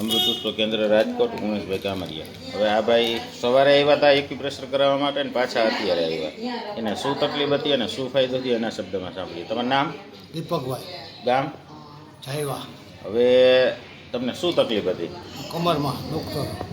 અમૃત કેન્દ્ર રાજકોટ ઉમેશભાઈ કામરિયા. હવે આ ભાઈ સવારે આવ્યા હતા એક્યુપ્રેશર કરાવવા માટે ને પાછા અત્યારે આવ્યા. એને શું તકલીફ હતી અને શું ફાયદો થયો એના શબ્દમાં સાંભળીએ. તમારું નામ? દીપકભાઈ. ગામ? જાયવા. હવે તમને શું તકલીફ હતી? કમરમાં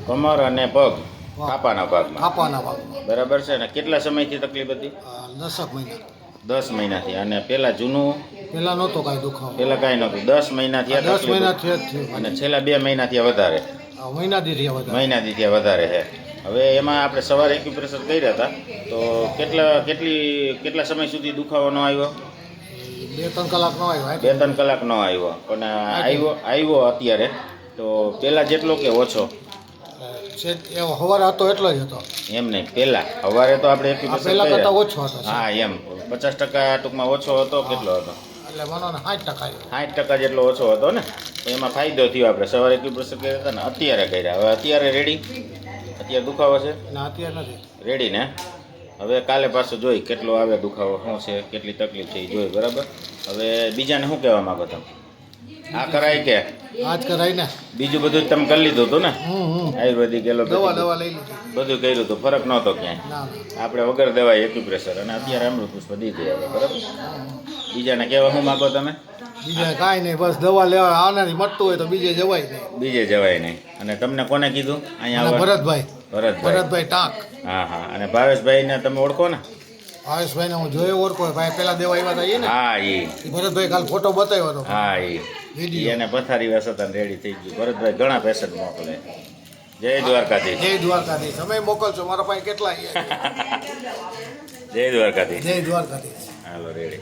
કમર અને પગ કાપાના ભાગમાં. કાપાના ભાગમાં. બરાબર છે અને કેટલા સમયથી તકલીફ હતી? દસક મહિના. દસ મહિનાથી અને પેલા જૂનું પેલા નહોતો કાંઈ દુખાવો. પેલા કાંઈ નહોતું. દસ મહિનાથી આ દસ મહિનાથી અને છેલ્લા બે મહિનાથી વધારે. મહિના દી રહ્યા મહિના ત્યાં વધારે છે હવે એમાં આપણે સવારે એક્યુપ્રેશર કર્યા હતા. તો કેટલા કેટલી કેટલા સમય સુધી દુખાવો ન આવ્યો? બે ત્રણ કલાક નો આવ્યો બે ત્રણ કલાક નો આવ્યો. પણ આવ્યો આવ્યો અત્યારે. તો પહેલાં જેટલો કે ઓછો? છે હતો એટલો જ હતો. એમ નહીં પહેલાં. સવારે તો આપણે આ પહેલા કરતાં ઓછો હતો હા એમ. પચાસ ટકા ટૂંકમાં ઓછો હતો કેટલો હતો? એટલે મનો ને સાઠ ટકા સાઠ ટકા જેટલો ઓછો હતો ને એમાં ફાયદો થયો આપણે. સવારે એક્યુપ્રેશર કર્યા હતા ને અત્યારે કર્યા. હવે અત્યારે રેડી અત્યારે દુખાવો છે? અત્યારે નથી. રેડી ને? હવે કાલે પાછું જોઈ કેટલો આવે દુખાવો શું છે કેટલી તકલીફ છે એ જોઈ બરાબર? હવે બીજાને શું કહેવા માંગો તમે? આ કરાય કે? આજ કરાય ને. બીજું બધું તમે કરી લીધું હતું ને? આયુર્વેદિક આયુર્વેદિક દવા દવા લઈ લીધી. બધું કર્યું હતું. ફરક નહોતો ક્યાંય. આપણે વગર દવાઈ એક્યુપ્રેશર અને અત્યારે અમૃત પુષ્પ દીધી બરાબર? બીજાને કહેવા શું માગો તમે? બીજા કાંઈ નહીં બસ દવા લેવા આનાથી મટતું હોય તો બીજે જવાય નહીં. બીજે જવાય નહીં. અને તમને કોને કીધું? અહીંયા? ભરતભાઈ. ભરતભાઈ. ભરતભાઈ ટાંક. હા હા. અને ભાવેશભાઈને તમે ઓળખો ને? ભાવેશભાઈને હું જોયો ઓળખો ભાઈ પેલા દેવા આવ્યા હતા એ ને હા એ ભરતભાઈ કાલ ફોટો બતાવ્યો હતો. હા એ એને પથારી વસતા રેડી થઈ ગયું. ભરતભાઈ ઘણા પેશન્ટ મોકલે. જય દ્વારકાધીશ. જય દ્વારકાધીશ. તમે મોકલશો મારા પાસે કેટલા જય દ્વારકાધીશ. જય દ્વારકાધીશ. હાલો રેડી.